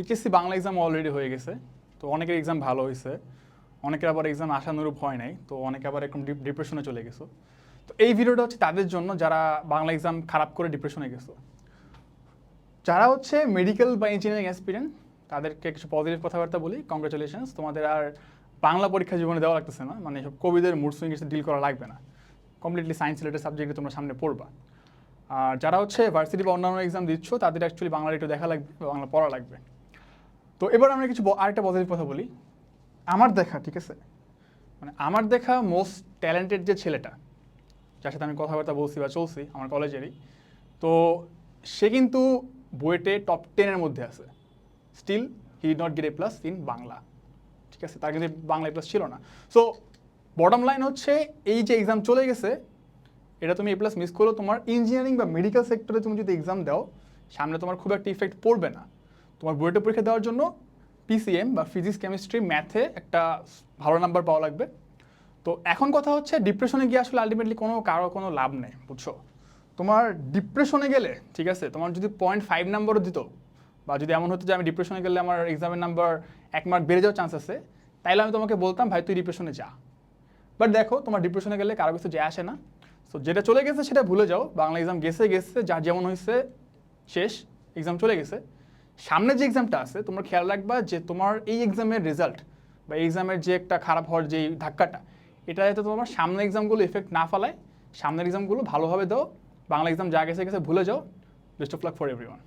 HSC Bangla exam already হয়ে গেছে, তো অনেকের এক্সাম ভালো হয়েছে, অনেকের আবার এক্সাম আশানুরূপ হয় নাই, তো অনেকে আবার এরকম ডিপ্রেশনে চলে গেছো। তো এই ভিডিওটা হচ্ছে তাদের জন্য যারা বাংলা এক্সাম খারাপ করে ডিপ্রেশনে গেছো। যারা হচ্ছে মেডিকেল বা ইঞ্জিনিয়ারিং অ্যাসপিরেন্ট তাদেরকে কিছু পজিটিভ কথাবার্তা বলি কংগ্রেচুলেশনস তোমাদের আর বাংলা পরীক্ষা জীবনে দেওয়া লাগতেছে না মানে সব কবিদের মুড সুইং ডিল করা লাগবে না। কমপ্লিটলি সায়েন্স রিলেটেড সাবজেক্টে তোমরা সামনে পড়বা। আর যারা হচ্ছে ভার্সিটি বা অন্যান্য এক্সাম দিচ্ছ, তাদের অ্যাকচুয়ালি বাংলা একটু দেখা লাগবে, বাংলা পড়া লাগবে। তো এবার আমরা কিছু আরেকটা পজিটিভ কথা বলি। আমার দেখা, ঠিক আছে? মানে আমার দেখা মোস্ট ট্যালেন্টেড যে ছেলেটা, যার সাথে আমি কথাবার্তা বলছি বা চলছি, আমার কলেজেরই, তো সে কিন্তু বুয়েটে টপ টেনের মধ্যে আছে। Still he not get A plus in Bangla, ঠিক আছে? তার কিন্তু বাংলা প্লাস ছিল না। সো বটম লাইন হচ্ছে, এই যে এক্সাম চলে গেছে, এটা তুমি এ প্লাস মিস করো, তোমার ইঞ্জিনিয়ারিং বা মেডিকেল সেক্টরে তুমি যদি এক্সাম দাও, সামনে তোমার খুব একটা ইফেক্ট পড়বে না। তোমার বুয়েটে পরীক্ষা দেওয়ার জন্য পিসিএম বা ফিজিক্স কেমিস্ট্রি ম্যাথে একটা ভালো নাম্বার পাওয়া লাগবে। তো এখন কথা হচ্ছে ডিপ্রেশনে গিয়ে আসলে আলটিমেটলি কোনো কারও কোনো লাভ নেই, বুঝছ? তোমার ডিপ্রেশনে গেলে, ঠিক আছে, তোমার যদি পয়েন্ট ফাইভ নাম্বারও দিত বা যদি এমন হতো যে আমি ডিপ্রেশনে গেলে আমার এক্সামের নাম্বার এক মার্ক বেড়ে যাওয়ার চান্স আছে, তাইলে আমি তোমাকে বলতাম, ভাই, তুই ডিপ্রেশনে যা। বাট দেখো, তোমার ডিপ্রেশনে গেলে কারও কিছু যায় আসে না। সো যেটা চলে গেছে সেটা ভুলে যাও। বাংলা এক্সাম গেছে গেছে, যার যেমন হয়েছে শেষ এক্সাম চলে গেছে। সামনে যে এক্সামটা আছে, তোমরা খেয়াল রাখবা যে তোমার এই এক্সামের রেজাল্ট বা এক্সামের যে একটা খারাপ হওয়ার যে ধাক্কাটা, এটা যাতে তোমার সামনের এক্সামগুলো এফেক্ট না ফেলায়, সামনের এক্সামগুলো ভালোভাবে দাও, বাংলা এক্সাম যা গেছে গেছে ভুলে যাও। Best of luck for everyone